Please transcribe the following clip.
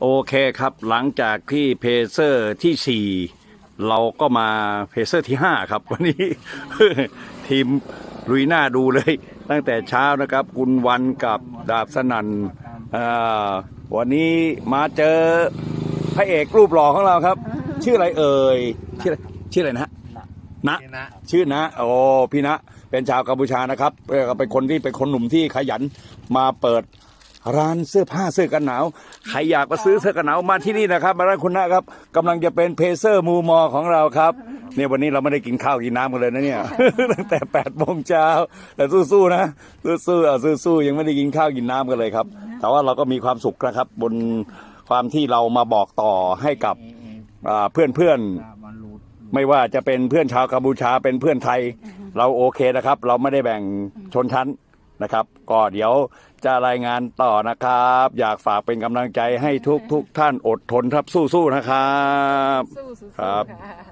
โอเคครับ หลังจากที่เพเซอร์ที่ 4 เราก็มาเพเซอร์ที่ 5 ครับ วันนี้ ทีมลุยหน้าดูเลย ตั้งแต่เช้านะครับคุณวันกับดาบสนันอ่าวันนี้มาเจอพระเอกรูปหล่อของเราครับ ชื่ออะไรเอ่ย ชื่ออะไรชื่ออะไรนะฮะนะนะชื่อนะโอ้พี่นะ เป็นชาวกัมพูชานะครับเอ่อเป็นคนที่เป็นคนหนุ่มที่ขยันมาเปิด ร้านเสื้อผ้าเสื้อกันหนาวใครอยากมาซื้อเสื้อกันหนาวมาที่นี่นะครับ มาร้านคุณนะครับกำลังจะเป็นเพเซอร์มูมอของเราครับเนี่ยวันนี้เราไม่ได้กินข้าวกินน้ำกันเลยนะเนี่ย ตั้งแต่8ปดโมงเช้าแต่สู้ๆนะสู้ๆอะสู้ๆยังไม่ได้กินข้าวกินน้ำกันเลยครับ แต่ว่าเราก็มีความสุขนะครับ บนความที่เรามาบอกต่อให้กับเพื่อนเพื่อนๆ ไม่ว่าจะเป็นเพื่อนชาวกัมพูชาเป็นเพื่อนไทย เราโอเคนะครับ เราไม่ได้แบ่งชนชั้น นะครับ ก็เดี๋ยวจะรายงานต่อนะครับ อยากฝากเป็นกำลังใจให้ทุกทุกๆท่านอดทนครับสู้ๆนะครับ สู้ๆครับ ค่ะ